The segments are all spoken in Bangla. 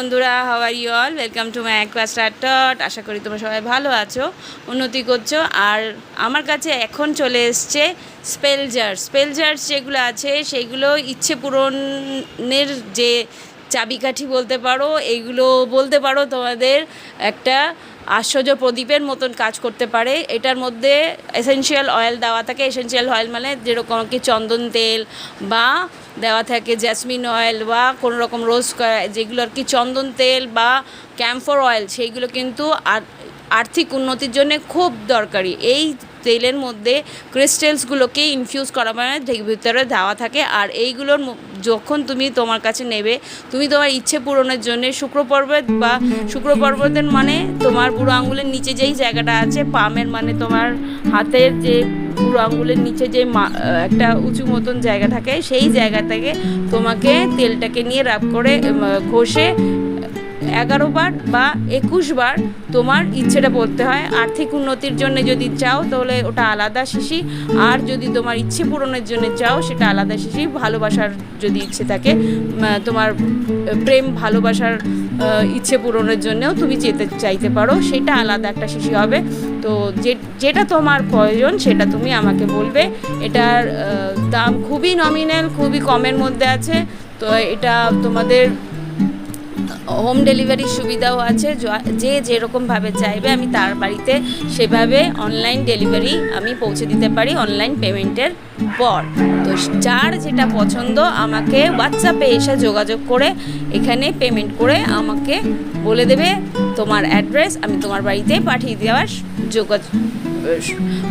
বন্ধুরা how are you all welcome to my aqua start আশা করি তোমরা সবাই ভালো আছো, উন্নতি করছ। আর আমার কাছে এখন চলে এসছে স্পেল জার্স স্পেল যেগুলো আছে, সেগুলো ইচ্ছে পূরণের যে চাবিকাঠি বলতে পারো এইগুলো বলতে পারো তোমাদের একটা আশ্চর্য প্রদীপের মতন কাজ করতে পারে। এটার মধ্যে এসেনশিয়াল অয়েল দেওয়া থাকে। এসেনশিয়াল অয়েল মানে যেরকম কি চন্দন তেল বা দেওয়া থাকে জ্যাসমিন অয়েল বা কোনো রকম রোজ যেগুলো আর কি চন্দন তেল বা ক্যাম্ফর অয়েল সেইগুলো কিন্তু আর আর্থিক উন্নতির জন্য খুব দরকারি। এই তেলের মধ্যে ক্রিস্টালসগুলোকে ইনফিউজ করা মানে ভিতরে দেওয়া থাকে। আর এইগুলোর যখন তুমি তোমার কাছে নেবে, তুমি তোমার ইচ্ছে পূরণের জন্য শুক্র পর্বত বা শুক্র পর্বতের মানে তোমার বুড়ো আঙুলের নিচে যেই জায়গাটা আছে, পামের মানে তোমার হাতের যে বুড়ো আঙুলের নিচে যে একটা উঁচু মতন জায়গা থাকে, সেই জায়গা থেকে তোমাকে তেলটাকে নিয়ে রাব করে ঘষে এগারো বার বা একুশ বার তোমার ইচ্ছেটা বলতে হয়। আর্থিক উন্নতির জন্য যদি চাও তাহলে ওটা আলাদা শিশি। আর যদি তোমার ইচ্ছে পূরণের জন্য চাও সেটা আলাদা শিশি। ভালোবাসার যদি ইচ্ছে থাকে তোমার প্রেম ভালোবাসার ইচ্ছে পূরণের জন্যও তুমি যেতে চাইতে পারো। সেটা আলাদা একটা শিশি হবে। তো যে, যেটা তোমার প্রয়োজন সেটা তুমি আমাকে বলবে। এটার দাম খুবই নমিনাল খুবই কমের মধ্যে আছে। তো এটা তোমাদের হোম ডেলিভারির সুবিধাও আছে, যে যেরকমভাবে চাইবে আমি তার বাড়িতে সেভাবে অনলাইন ডেলিভারি আমি পৌঁছে দিতে পারি অনলাইন পেমেন্টের পর। তো যার যেটা পছন্দ আমাকে হোয়াটসঅ্যাপে এসে যোগাযোগ করে এখানে পেমেন্ট করে আমাকে বলে দেবে তোমার অ্যাড্রেস আমি তোমার বাড়িতে পাঠিয়ে দেওয়ার যোগাযোগ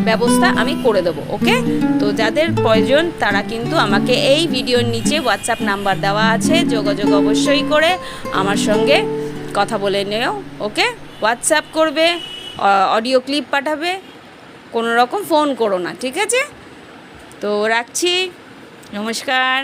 ব্যবস্থা আমি করে দেবো, ওকে? তো যাদের প্রয়োজন তারা কিন্তু আমাকে এই ভিডিওর নিচে হোয়াটসঅ্যাপ নাম্বার দেওয়া আছে, যোগাযোগ অবশ্যই করে আমার সঙ্গে কথা বলে নেও, ওকে? হোয়াটসঅ্যাপ করবে অডিও ক্লিপ পাঠাবে কোনো রকম ফোন করো না, ঠিক আছে? তো রাখছি, নমস্কার।